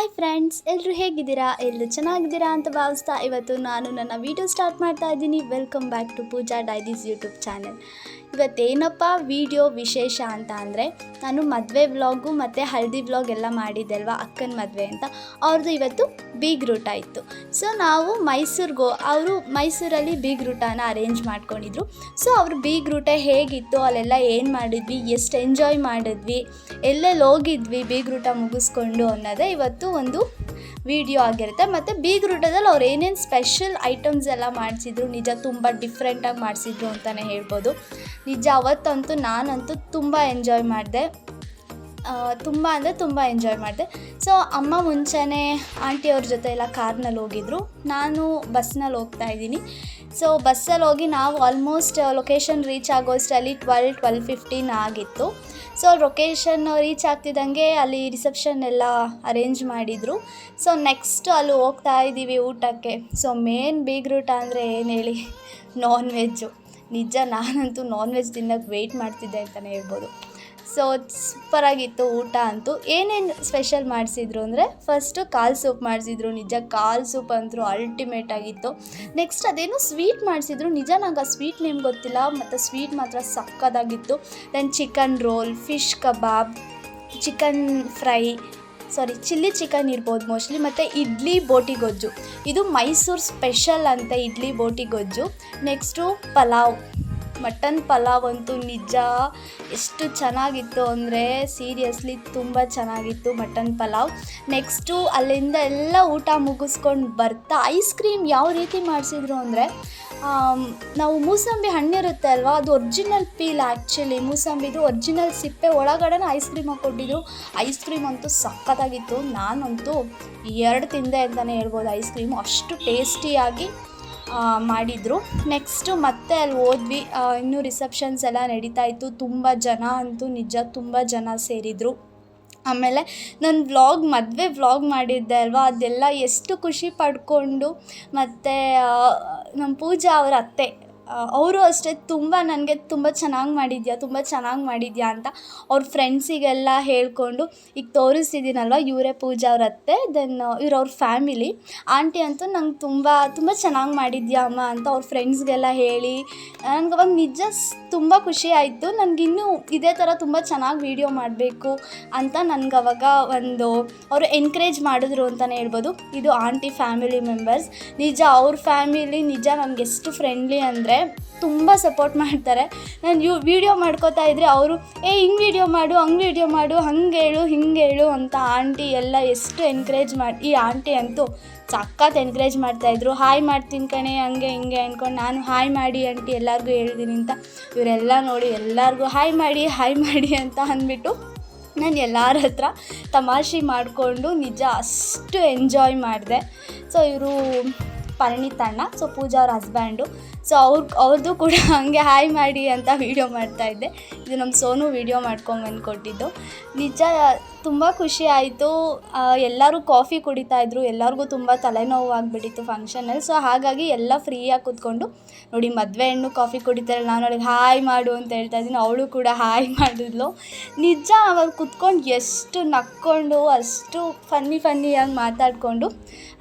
Hi friends ಎಲ್ಲರೂ ಹೇಗಿದ್ದೀರಾ? ಎಲ್ಲರೂ ಚೆನ್ನಾಗಿದ್ದೀರಾ ಅಂತ ಭಾವಿಸ್ತಾ ಇವತ್ತು ನಾನು ನನ್ನ ವೀಡಿಯೋ ಸ್ಟಾರ್ಟ್ ಮಾಡ್ತಾ ಇದ್ದೀನಿ. Welcome back to Pooja diaries YouTube channel ಇವತ್ತೇನಪ್ಪ video ವಿಶೇಷ ಅಂತ ಅಂದರೆ ನಾನು ಮದುವೆ ವ್ಲಾಗು ಮತ್ತು ಹಳದಿ ವ್ಲಾಗ್ ಎಲ್ಲ ಮಾಡಿದ್ದೆ ಅಕ್ಕನ ಮದುವೆ ಅಂತ. ಅವ್ರದ್ದು ಇವತ್ತು ಬೀಗ್ ರೂಟ ಇತ್ತು ಸೊ ನಾವು ಮೈಸೂರಿಗೋ ಅವರು ಮೈಸೂರಲ್ಲಿ ಬೀಗ್ ರೂಟನ ಅರೇಂಜ್ ಮಾಡ್ಕೊಂಡಿದ್ರು. ಸೊ ಅವ್ರ ಬೀಗ್ ರೂಟ ಹೇಗಿತ್ತು, ಅಲ್ಲೆಲ್ಲ ಏನು ಮಾಡಿದ್ವಿ, ಎಷ್ಟು ಎಂಜಾಯ್ ಮಾಡಿದ್ವಿ, ಎಲ್ಲೆಲ್ಲಿ ಹೋಗಿದ್ವಿ ಬೀಗ್ ರೂಟ ಮುಗಿಸ್ಕೊಂಡು ಅನ್ನೋದೇ ಇವತ್ತು ಒಂದು ವಿಡಿಯೋ ಆಗಿರುತ್ತೆ. ಮತ್ತು ಬೀಗ್ ರೂಟದಲ್ಲಿ ಅವ್ರು ಏನೇನು ಸ್ಪೆಷಲ್ ಐಟಮ್ಸ್ ಎಲ್ಲ ಮಾಡಿಸಿದ್ರು, ನಿಜ ತುಂಬ ಡಿಫ್ರೆಂಟಾಗಿ ಮಾಡಿಸಿದ್ರು ಅಂತಲೇ ಹೇಳ್ಬೋದು. ನಿಜ, ಅವತ್ತಂತೂ ನಾನಂತೂ ತುಂಬ ಎಂಜಾಯ್ ಮಾಡಿದೆ. ತುಂಬ ಅಂದರೆ ತುಂಬ ಎಂಜಾಯ್ ಮಾಡಿದೆ. ಸೊ ಅಮ್ಮ ಮುಂಚೆನೇ ಆಂಟಿಯವ್ರ ಜೊತೆ ಎಲ್ಲ ಕಾರ್ನಲ್ಲಿ ಹೋಗಿದ್ರು. ನಾನು ಬಸ್ನಲ್ಲಿ ಹೋಗ್ತಾ ಇದ್ದೀನಿ. ಸೊ ಬಸ್ಸಲ್ಲಿ ಹೋಗಿ ನಾವು ಆಲ್ಮೋಸ್ಟ್ ಲೊಕೇಶನ್ ರೀಚ್ ಆಗೋಷ್ಟರಲ್ಲಿ ಟ್ವೆಲ್ ಟ್ವೆಲ್ ಫಿಫ್ಟೀನ್ ಆಗಿತ್ತು. ಸೊ ಲೊಕೇಶನ್ ರೀಚ್ ಆಗ್ತಿದ್ದಂಗೆ ಅಲ್ಲಿ ರಿಸೆಪ್ಷನ್ ಎಲ್ಲ ಅರೇಂಜ್ ಮಾಡಿದರು. ಸೊ ನೆಕ್ಸ್ಟ್ ಅಲ್ಲಿ ಹೋಗ್ತಾ ಇದ್ದೀವಿ ಊಟಕ್ಕೆ. ಸೊ ಮೇನ್ ಬೀಗ್ರೂಟ ಅಂದರೆ ಏನು ಹೇಳಿ? ನಾನ್ ವೆಜ್ಜು ನಿಜ ನಾನಂತೂ ನಾನ್ ವೆಜ್ ತಿನ್ನೋಕ್ಕೆ ವೆಯ್ಟ್ ಮಾಡ್ತಿದ್ದೆ ಅಂತಲೇ ಹೇಳ್ಬೋದು. ಸೊ ಸೂಪರಾಗಿತ್ತು ಊಟ ಅಂತೂ. ಏನೇನು ಸ್ಪೆಷಲ್ ಮಾಡಿಸಿದ್ರು ಅಂದರೆ ಫಸ್ಟು ಕಾಲ್ ಸೂಪ್ ಮಾಡಿಸಿದ್ರು, ನಿಜ ಕಾಲ್ ಸೂಪ್ ಅಂತೂ ಅಲ್ಟಿಮೇಟ್ ಆಗಿತ್ತು. ನೆಕ್ಸ್ಟ್ ಅದೇನೋ ಸ್ವೀಟ್ ಮಾಡಿಸಿದ್ರು. ನಿಜ ನಂಗೆ ಆ ಸ್ವೀಟ್ ನೇಮ್ ಗೊತ್ತಿಲ್ಲ, ಮತ್ತು ಸ್ವೀಟ್ ಮಾತ್ರ ಸಕ್ಕದಾಗಿತ್ತು. Then chicken roll fish kebab chicken fry sorry chilli chicken ಇರ್ಬೋದು ಮೋಸ್ಟ್ಲಿ ಮತ್ತು ಇಡ್ಲಿ ಬೋಟಿ ಗೊಜ್ಜು. ಇದು ಮೈಸೂರು ಸ್ಪೆಷಲ್ ಅಂತ ಇಡ್ಲಿ ಬೋಟಿ ಗೊಜ್ಜು. ನೆಕ್ಸ್ಟು ಪಲಾವ್. ಮಟನ್ ಪಲಾವ್ ಅಂತೂ ನಿಜ. ಎಷ್ಟು ಚೆನ್ನಾಗಿತ್ತು ಅಂದರೆ ಸೀರಿಯಸ್ಲಿ ತುಂಬ ಚೆನ್ನಾಗಿತ್ತು ಮಟನ್ ಪಲಾವ್. ನೆಕ್ಸ್ಟು ಅಲ್ಲಿಂದ ಎಲ್ಲ ಊಟ ಮುಗಿಸ್ಕೊಂಡು ಬರ್ತಾ ಐಸ್ ಕ್ರೀಮ್ ಯಾವ ರೀತಿ ಮಾಡಿಸಿದ್ರು ಅಂದರೆ ನಾವು ಮೂಸಂಬಿ ಹಣ್ಣಿರುತ್ತೆ ಅಲ್ವಾ, ಅದು ಒರ್ಜಿನಲ್ ಪೀಲ್ ಆ್ಯಕ್ಚುಲಿ ಮೂಸಂಬಿದು ಒರ್ಜಿನಲ್ ಸಿಪ್ಪೆ ಒಳಗಡೆನೇ ಐಸ್ ಕ್ರೀಮ್ ಹಾಕ್ಕೊಟ್ಟಿದ್ರು. ಐಸ್ ಕ್ರೀಮ್ ಅಂತೂ ಸಖತ್ತಾಗಿತ್ತು. ನಾನಂತೂ ಎರಡು ತಿಂದೆ ಅಂತಲೇ ಹೇಳ್ಬೋದು ಐಸ್ ಕ್ರೀಮು ಅಷ್ಟು ಟೇಸ್ಟಿಯಾಗಿ ಮಾಡಿದರು. ನೆಕ್ಸ್ಟು ಮತ್ತೆ ಅಲ್ಲಿ ಹೋದ್ವಿ. ಇನ್ನೂ ರಿಸೆಪ್ಷನ್ಸ್ ಎಲ್ಲ ನಡೀತಾ ಇತ್ತು. ತುಂಬ ಜನ ಅಂತೂ ನಿಜ ತುಂಬ ಜನ ಸೇರಿದರು. ಆಮೇಲೆ ನನ್ನ ವ್ಲಾಗ್ ಮದುವೆ ವ್ಲಾಗ್ ಮಾಡಿದ್ದೆ ಅಲ್ವಾ? ಅದೆಲ್ಲ ಎಷ್ಟು ಖುಷಿ ಪಡ್ಕೊಂಡು ಮತ್ತು ನಮ್ಮ ಪೂಜಾ ಅವರ ಅತ್ತೆ ಅವರು ಅಷ್ಟೇ ತುಂಬ ನನಗೆ ತುಂಬ ಚೆನ್ನಾಗಿ ಮಾಡಿದ್ಯಾ, ತುಂಬ ಚೆನ್ನಾಗಿ ಮಾಡಿದ್ಯಾ ಅಂತ ಅವ್ರ ಫ್ರೆಂಡ್ಸಿಗೆಲ್ಲ ಹೇಳಿಕೊಂಡು, ಈಗ ತೋರಿಸ್ತಿದ್ದೀನಲ್ವ ಇವರೇ ಪೂಜಾ ಅವ್ರ ಅತ್ತೆ ದೆನ್ ಇವ್ರ ಅವ್ರ ಫ್ಯಾಮಿಲಿ ಆಂಟಿ ಅಂತೂ ನಂಗೆ ತುಂಬ ತುಂಬ ಚೆನ್ನಾಗಿ ಮಾಡಿದ್ಯಾ ಅಮ್ಮ? ಅಂತ ಅವ್ರ ಫ್ರೆಂಡ್ಸ್ಗೆಲ್ಲ ಹೇಳಿ ನನಗೆ ಅವಾಗ ನಿಜ ತುಂಬ ಖುಷಿ ಆಯಿತು. ನನಗಿನ್ನೂ ಇದೇ ಥರ ತುಂಬ ಚೆನ್ನಾಗಿ ವೀಡಿಯೋ ಮಾಡಬೇಕು ಅಂತ ನನಗೆ ಅವಾಗ ಒಂದು ಅವರು ಎನ್ಕರೇಜ್ ಮಾಡಿದ್ರು ಅಂತಲೇ ಹೇಳ್ಬೋದು. ಇದು ಆಂಟಿ ಫ್ಯಾಮಿಲಿ ಮೆಂಬರ್ಸ್ ನಿಜ ಅವ್ರ ಫ್ಯಾಮಿಲಿ ನಿಜ ನನಗೆ ಎಷ್ಟು ಫ್ರೆಂಡ್ಲಿ ಅಂದರೆ ತುಂಬ ಸಪೋರ್ಟ್ ಮಾಡ್ತಾರೆ. ನಾನು ಯು ವೀಡಿಯೋ ಮಾಡ್ಕೋತಾ ಇದ್ದರೆ ಅವರು, ಏ, ಹಿಂಗೆ ವೀಡಿಯೋ ಮಾಡು, ಹಂಗೆ ವೀಡಿಯೋ ಮಾಡು, ಹಂಗೆ ಹೇಳು, ಹಿಂಗೆ ಹೇಳು ಅಂತ ಆಂಟಿ ಎಲ್ಲ ಎಷ್ಟು ಎನ್ಕರೇಜ್ ಮಾಡಿ, ಈ ಆಂಟಿ ಅಂತೂ ಸಖತ್ ಎನ್ಕರೇಜ್ ಮಾಡ್ತಾಯಿದ್ರು ಹಾಯ್ ಮಾಡ್ತೀನಿ ಕಣೆ, ಹಂಗೆ, ಹಿಂಗೆ ಅಂದ್ಕೊಂಡು ನಾನು ಹಾಯ್ ಮಾಡಿ ಆಂಟಿ ಎಲ್ಲರಿಗೂ ಹೇಳಿದ್ದೀನಿ ಅಂತ. ಇವರೆಲ್ಲ ನೋಡಿ ಎಲ್ಲರಿಗೂ ಹಾಯ್ ಮಾಡಿ ಹಾಯ್ ಮಾಡಿ ಅಂತ ಅಂದ್ಬಿಟ್ಟು ನಾನು ಎಲ್ಲರ ಹತ್ರ ತಮಾಷೆ ಮಾಡಿಕೊಂಡು ನಿಜ ಅಷ್ಟು ಎಂಜಾಯ್ ಮಾಡಿದೆ. ಸೊ ಇವರು ಪರಿಣಿತಣ್ಣ ಸೊ ಪೂಜಾ ಅವ್ರ ಹಸ್ಬ್ಯಾಂಡು ಸೊ ಅವ್ರ ಅವ್ರದ್ದು ಕೂಡ ಹಾಗೆ ಹಾಯ್ ಮಾಡಿ ಅಂತ ವೀಡಿಯೋ ಮಾಡ್ತಾಯಿದ್ದೆ ಇದು ನಮ್ಮ ಸೋನು ವೀಡಿಯೋ ಮಾಡ್ಕೊಂಬಂದು ಕೊಟ್ಟಿದ್ದು ನಿಜ, ತುಂಬ ಖುಷಿ ಆಯಿತು. ಎಲ್ಲರೂ ಕಾಫಿ ಕುಡಿತಾಯಿದ್ರು ಎಲ್ಲರಿಗೂ ತುಂಬ ತಲೆನೋವು ಆಗಿಬಿಟ್ಟಿತ್ತು ಫಂಕ್ಷನಲ್ಲಿ ಸೊ ಹಾಗಾಗಿ ಎಲ್ಲ ಫ್ರೀಯಾಗಿ ಕೂತ್ಕೊಂಡು, ನೋಡಿ, ಮದುವೆ ಹೆಣ್ಣು ಕಾಫಿ ಕುಡಿತಾರೆ. ನಾನು ಅವಳಿಗೆ ಹಾಯ್ ಮಾಡು ಅಂತ ಹೇಳ್ತಾ ಇದ್ದೀನಿ. ಅವಳು ಕೂಡ ಹಾಯ್ ಮಾಡಿದ್ಲು. ನಿಜ, ಅವಾಗ ಕುತ್ಕೊಂಡು ಎಷ್ಟು ನಕ್ಕೊಂಡು, ಅಷ್ಟು ಫನ್ನಿ ಫನ್ನಿಯಾಗಿ ಮಾತಾಡಿಕೊಂಡು,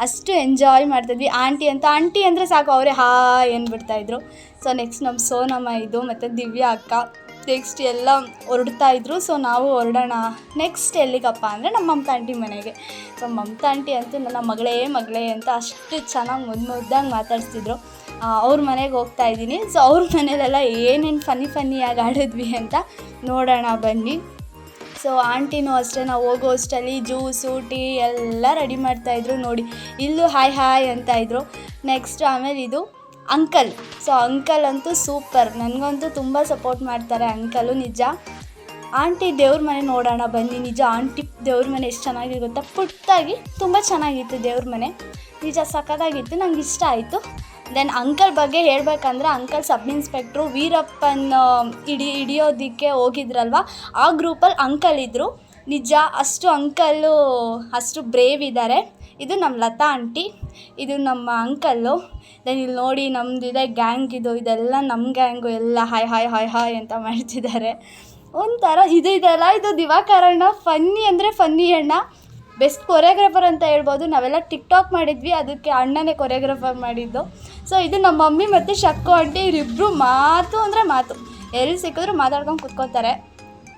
ಅಷ್ಟು ಎಂಜಾಯ್ ಮಾಡ್ತಿದ್ವಿ. ಆಂಟಿ ಅಂತ ಆಂಟಿ ಅಂದರೆ ಸಾಕು, ಅವರೇ ಹಾಯ್ ಅಂದ್ಬಿಡ್ತಾಯಿದ್ರು ಸೊ ನೆಕ್ಸ್ಟ್ ನಮ್ಮ ಸೋನಮ್ಮ ಇದು ಮತ್ತು ದಿವ್ಯ ಅಕ್ಕ. ನೆಕ್ಸ್ಟ್ ಎಲ್ಲ ಹೊರಡ್ತಾ ಇದ್ರು. ಸೊ ನಾವು ಹೊರಡೋಣ. ನೆಕ್ಸ್ಟ್ ಎಲ್ಲಿಗಪ್ಪ ಅಂದರೆ ನಮ್ಮ ಮಮತಾ ಆಂಟಿ ಮನೆಗೆ. ಸೊ ಮಮತಾ ಆಂಟಿ ಅಂತೂ ನನ್ನ ಮಗಳೇ ಮಗಳೇ ಅಂತ ಅಷ್ಟು ಚೆನ್ನಾಗಿ ಮುದ್ದು ಮುದ್ದಾಗಿ ಮಾತಾಡ್ತಿದ್ರು ಅವ್ರ ಮನೆಗೆ ಹೋಗ್ತಾ ಇದ್ದೀನಿ. ಸೊ ಅವ್ರ ಮನೇಲೆಲ್ಲ ಏನೇನು ಫನ್ನಿ ಫನ್ನಿಯಾಗಿ ಆಡಿದ್ವಿ ಅಂತ ನೋಡೋಣ ಬನ್ನಿ. ಸೊ ಆಂಟಿನೂ ಅಷ್ಟೇ, ನಾವು ಹೋಗೋ ಅಷ್ಟಲ್ಲಿ ಜ್ಯೂಸು ಟೀ ಎಲ್ಲ ರೆಡಿ ಮಾಡ್ತಾಯಿದ್ರು ನೋಡಿ. ಇಲ್ಲೂ ಹಾಯ್ ಹಾಯ್ ಅಂತ ಇದ್ರು. ನೆಕ್ಸ್ಟ್ ಆಮೇಲೆ ಇದು ಅಂಕಲ್. ಸೊ ಅಂಕಲ್ ಅಂತೂ ಸೂಪರ್ ನನಗಂತೂ ತುಂಬ ಸಪೋರ್ಟ್ ಮಾಡ್ತಾರೆ ಅಂಕಲು, ನಿಜ. ಆಂಟಿ ದೇವ್ರ ಮನೆ ನೋಡೋಣ ಬನ್ನಿ, ನಿಜ. ಆಂಟಿ ದೇವ್ರ ಮನೆ ಎಷ್ಟು ಚೆನ್ನಾಗಿದೆ ಗೊತ್ತಾ? ಪುಟ್ಟಾಗಿ ತುಂಬ ಚೆನ್ನಾಗಿತ್ತು ದೇವ್ರ ಮನೆ. ನಿಜ, ಸಖತ್ತಾಗಿತ್ತು, ನಂಗೆ ಇಷ್ಟ ಆಯಿತು. ದೆನ್ ಅಂಕಲ್ ಬಗ್ಗೆ ಹೇಳಬೇಕಂದ್ರೆ, ಅಂಕಲ್ ಸಬ್ ಇನ್ಸ್ಪೆಕ್ಟ್ರು ವೀರಪ್ಪನ್ ಇಡಿ ಹಿಡಿಯೋದಕ್ಕೆ ಹೋಗಿದ್ರಲ್ವ? ಆ ಗ್ರೂಪಲ್ಲಿ ಅಂಕಲ್ ಇದ್ದರು ನಿಜ, ಅಷ್ಟು ಅಂಕಲ್ಲು ಅಷ್ಟು ಬ್ರೇವ್ ಇದ್ದಾರೆ ಇದು ನಮ್ಮ ಲತಾ ಆಂಟಿ, ಇದು ನಮ್ಮ ಅಂಕಲ್ಲು ದೆನ್ ಇಲ್ಲಿ ನೋಡಿ ನಮ್ದು ಇದೆ ಗ್ಯಾಂಗ್ ಇದು ಇದೆಲ್ಲ ನಮ್ಮ ಗ್ಯಾಂಗು ಎಲ್ಲ ಹಾಯ್ ಹಾಯ್ ಹಾಯ್ ಹಾಯ್ ಅಂತ ಮಾಡ್ತಿದ್ದಾರೆ. ಒಂಥರ ಇದು ಇದೆಲ್ಲ ಇದು ದಿವಾಕರಣ್ಣ ಫನ್ನಿ ಅಂದರೆ ಫನ್ನಿ ಅಣ್ಣ. ಬೆಸ್ಟ್ ಕೊರಿಯೋಗ್ರಾಫರ್ ಅಂತ ಹೇಳ್ಬೋದು. ನಾವೆಲ್ಲ ಟಿಕ್ ಟಾಕ್ ಮಾಡಿದ್ವಿ, ಅದಕ್ಕೆ ಅಣ್ಣನೇ ಕೊರಿಯೋಗ್ರಾಫರ್ ಮಾಡಿದ್ದು. ಸೊ ಇದು ನಮ್ಮ ಮಮ್ಮಿ ಮತ್ತು ಶಕ್ಕು ಆಂಟಿ ಇವರಿಬ್ಬರು ಮಾತು ಅಂದರೆ ಮಾತು. ಎಲ್ಲಿ ಸಿಕ್ಕಿದ್ರು ಮಾತಾಡ್ಕೊಂಡು ಕುತ್ಕೋತಾರೆ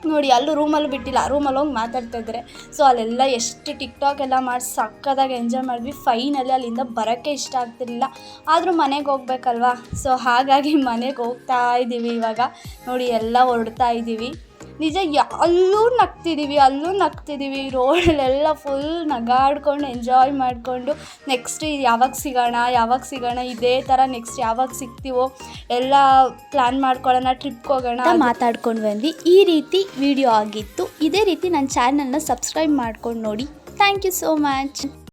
ನೋಡಿ, ಅಲ್ಲೂ ರೂಮಲ್ಲಿ ಬಿಟ್ಟಿಲ್ಲ. ರೂಮಲ್ಲಿ ಹೋಗಿ ಮಾತಾಡ್ತಾ ಇದ್ದಾರೆ. ಸೊ ಅಲ್ಲೆಲ್ಲ ಎಷ್ಟು ಟಿಕ್ ಟಾಕ್ ಎಲ್ಲ ಮಾಡಿ ಸಕ್ಕದಾಗಿ ಎಂಜಾಯ್ ಮಾಡಿದ್ವಿ. ಫೈನಲ್ಲಿ ಅಲ್ಲಿಂದ ಬರೋಕ್ಕೆ ಇಷ್ಟ ಆಗ್ತಿರ್ಲಿಲ್ಲ. ಆದರೂ ಮನೆಗೆ ಹೋಗ್ಬೇಕಲ್ವಾ? ಸೊ ಹಾಗಾಗಿ ಮನೆಗೆ ಹೋಗ್ತಾ ಇದ್ದೀವಿ ಇವಾಗ. ನೋಡಿ, ಎಲ್ಲ ಹೊರಡ್ತಾ ಇದ್ದೀವಿ ನಿಜ ಅಲ್ಲೂ ನಗ್ತಿದ್ದೀವಿ ಅಲ್ಲೂ ನಗ್ತಿದ್ದೀವಿ ರೋಡಲ್ಲೆಲ್ಲ ಫುಲ್ ನಗಾಡ್ಕೊಂಡು ಎಂಜಾಯ್ ಮಾಡಿಕೊಂಡು ನೆಕ್ಸ್ಟ್ ಯಾವಾಗ ಸಿಗೋಣ ಯಾವಾಗ ಸಿಗೋಣ ಇದೇ ಥರ ನೆಕ್ಸ್ಟ್ ಯಾವಾಗ ಸಿಗ್ತೀವೋ ಎಲ್ಲ ಪ್ಲ್ಯಾನ್ ಮಾಡ್ಕೊಳ್ಳೋಣ ಟ್ರಿಪ್ಗೆ ಹೋಗೋಣ ಮಾತಾಡ್ಕೊಂಡು ಬಂದ್ವಿ. ಈ ರೀತಿ ವಿಡಿಯೋ ಆಗಿತ್ತು. ಇದೇ ರೀತಿ ನನ್ನ ಚಾನಲ್ನ ಸಬ್ಸ್ಕ್ರೈಬ್ ಮಾಡ್ಕೊಂಡು ನೋಡಿ. Thank you so much